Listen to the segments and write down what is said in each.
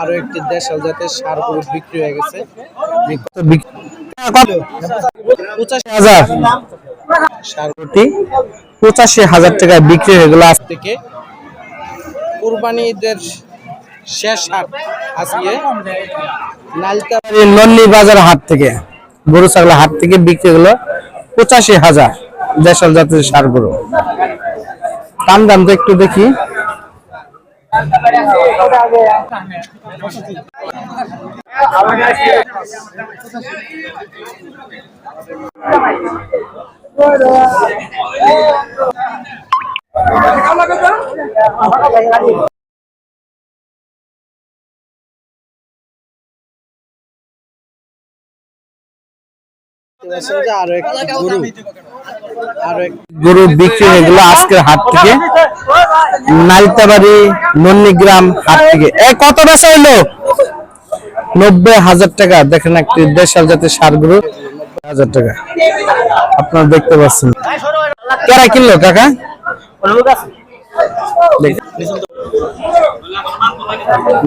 আরও একটি দেশাল জাতের সার গরু বিক্রি হয়ে গেছে। পঁচাশি হাজার। সার গরুটি পঁচাশি হাজার টাকায় বিক্রি হয়ে গেল। আজ থেকে কুরবানি ঈদের শেষ হাট আজকে নন্নি বাজার হাট থেকে গরু ছাগলের হাট থেকে বিক্রি হলো পঁচাশি হাজার দেশাল জাতের সার গরু দাম দাম তো একটু দেখি। যে আরও একটি গরু। আরও এক গরু বিক্রি হয়ে গেল আজকের হাট থেকে। নালিতাবাড়ি নন্দীগ্রাম হাট থেকে। এ কত বেচা হইল? নব্বই হাজার টাকা। দেখেন একটি দেশাল জাতের সার গরু। হাজার টাকা। আপনারা দেখতে পাচ্ছেন। কেরা কিনলো কাকা?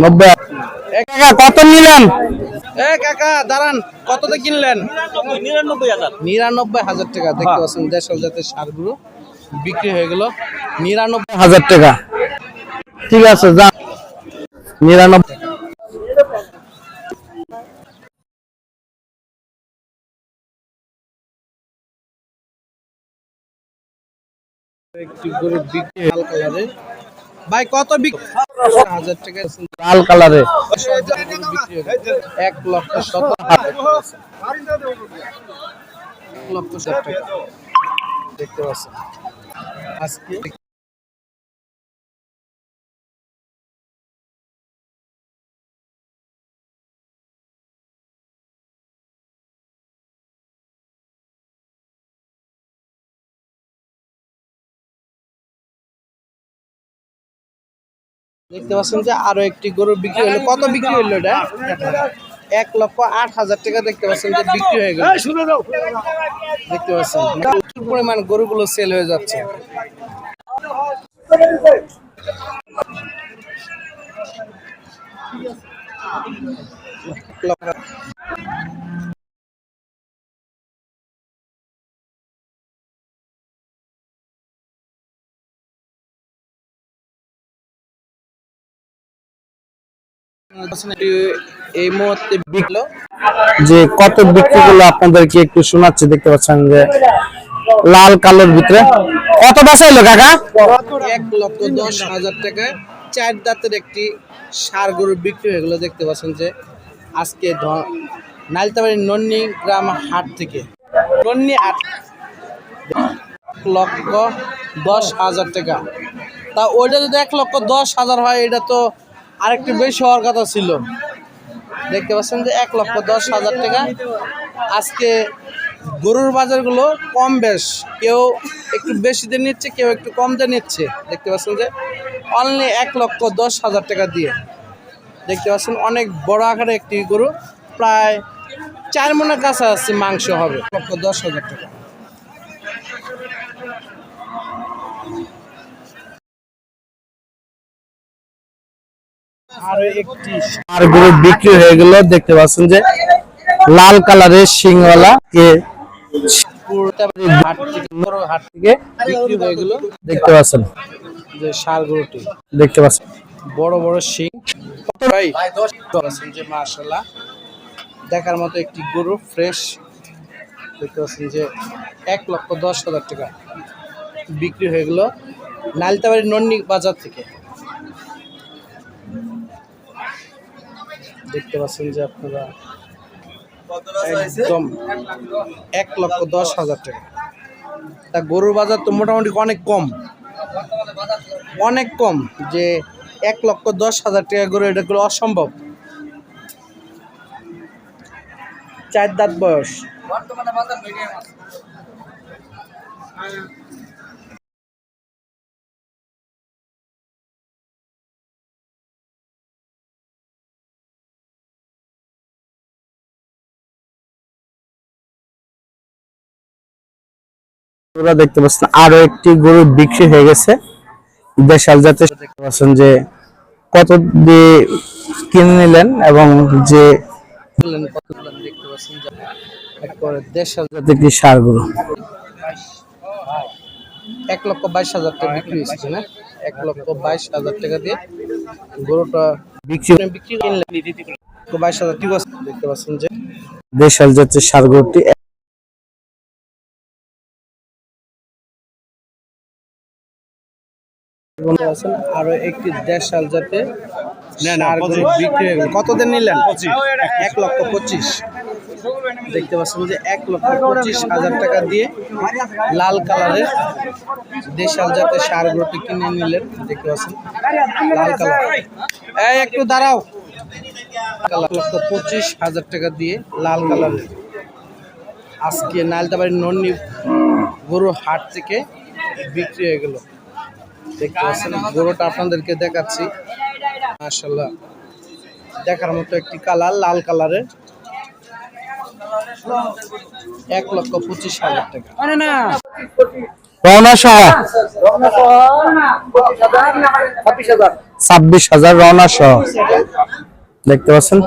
নব্বই এ কত নিলেন? এ কাকা দাঁড়ান কততে কিনলেন? নিরানব্বই হাজার টাকা দেখতে পাচ্ছেন দেশাল জাতের সার বিক্রি হয়ে গেল। নিরানব্বই হাজার টাকা। ঠিক আছে যা। নিরানব্বই। একটি গরু বিক্রি লাল কালারের। ভাই কত বিক্রি হাজার টাকা লাল কালারে। এক লক্ষ সত্তর এক লক্ষ সত্তর টাকা। দেখতে পাচ্ছেন। আজকে দেখতে পাচ্ছেন যে আরও একটি গরু বিক্রি হলো। কত বিক্রি হলো এটা? এক লক্ষ আট হাজার টাকা দেখতে পাচ্ছেন যে বিক্রি হয়ে গেল। দেখতে পাচ্ছেন প্রচুর পরিমাণ গরুগুলো সেল হয়ে যাচ্ছে। লক্ষ এই মুহূর্তে বিকলো। যে কত বিক্রি করল আপনাদেরকে একটু শোনাচ্ছি দেখতে পাচ্ছেন যে লাল কালোর ভিতরে। কত বাঁচাইলো কাকা? এক লক্ষ দশ হাজার টাকায় চার দাঁতের একটি সার গরু বিক্রি হয়ে গেলো দেখতে পাচ্ছেন যে আজকে নালিতাবাড়ি নন্নি গ্রাম হাট থেকে। নন্নি হাট। লক্ষ দশ হাজার টাকা। তা ওইটা যদি এক লক্ষ দশ হাজার হয় এটা তো আরেকটু বেশি হওয়ার কথা ছিল। দেখতে পাচ্ছেন যে এক লক্ষ দশ হাজার টাকা। আজকে গরুর বাজারগুলো কম বেশ। কেউ একটু বেশি দিয়ে নিচ্ছে, কেউ একটু কম দিয়ে নিচ্ছে। দেখতে পাচ্ছেন যে অনলি এক লক্ষ দশ হাজার টাকা দিয়ে। দেখতে পাচ্ছেন অনেক বড় আকারে একটি গরু। প্রায় চার মনের কাছাকাছি মাংস হবে। লক্ষ দশ হাজার টাকা। আরও একটি আর গরু বিক্রি হয়ে গেল, দেখতে পাচ্ছেন যে লাল কালারের সিংওয়ালা কে হাট থেকে বিক্রি হয়ে দেখতে পাচ্ছেন যে গরুটি দেখতে পাচ্ছেন। বড় বড় শিং। যে দেখার মতো একটি গরু ফ্রেশ দেখতে পাচ্ছেন যে এক লক্ষ দশ হাজার টাকা বিক্রি হয়ে গেল নালিতাবাড়ি নন্নি বাজার থেকে। দেখতে পাচ্ছেন যে আপনারা একদম এক লক্ষ দশ হাজার টাকা। তা গরুর বাজার তো মোটামুটি অনেক কম। অনেক কম যে এক লক্ষ দশ হাজার টাকা গরু এটা করে অসম্ভব। চার দাঁত বয়স। আপনারা দেখতে পাচ্ছেন আরও একটি গরু বিক্রি হয়ে গেছে। দেশাল জাতের দেখতে পাচ্ছেন যে কত দিয়ে কিনে নিলেন এবং যে দেখতে পাচ্ছেন যে একবারে দেড়শো থেকে সার গরু। এক লক্ষ বাইশ হাজার টাকা বিক্রি হয়েছে না? এক লক্ষ বাইশ হাজার টাকা দিয়ে গরুটা বিক্রি বিক্রি বাইশ হাজার ঠিক আছে দেখতে পাচ্ছেন যে দেশাল জাতের সার গরুটি আছেন আরও একটি দেড়শাল যাতে বিক্রি হয়ে গেল। কত দিন নিলেন এক লক্ষ পঁচিশ। দেখতে পাচ্ছেন যে এক লক্ষ পঁচিশ হাজার টাকা দিয়ে লাল কালারের দেশাল জাতের সার গরুটি কিনে নিলেন দেখতে পাচ্ছেন লাল কালার। এই একটু দাঁড়াও। এক লক্ষ পঁচিশ হাজার টাকা দিয়ে লাল কালারের আজকে নালতাবাড়ির নন্নি গরু হাট থেকে বিক্রি হয়ে গেল। দেখতে পাচ্ছেন গরুটা আপনাদেরকে দেখাচ্ছি। মাশাল্লাহ দেখার মতো একটি কালার লাল কালারের। এক লক্ষ পঁচিশ হাজার টাকা। রওনা সহ? ছাব্বিশ হাজার রওনা সহ। দেখতে পাচ্ছেন